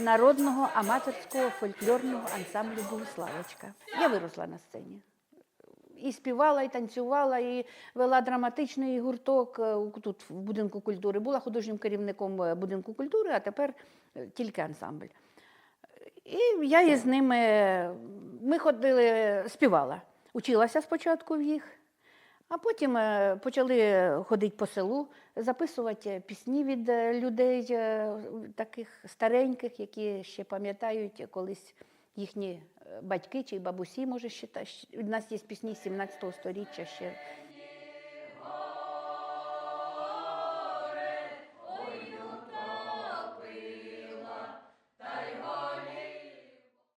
народного аматорського фольклорного ансамблю Богославочка. Я виросла на сцені. І співала, і танцювала, і вела драматичний гурток е, тут в будинку культури. Була художнім керівником е, будинку культури, а тепер е, тільки ансамбль. І я із ними ми ходили, співала. Училася спочатку в їх, а потім е, почали ходити по селу, записувати пісні від е, людей е, таких стареньких, які ще пам'ятають колись їхні е, батьки чи бабусі, може, ще у нас є пісні з 17 століття ще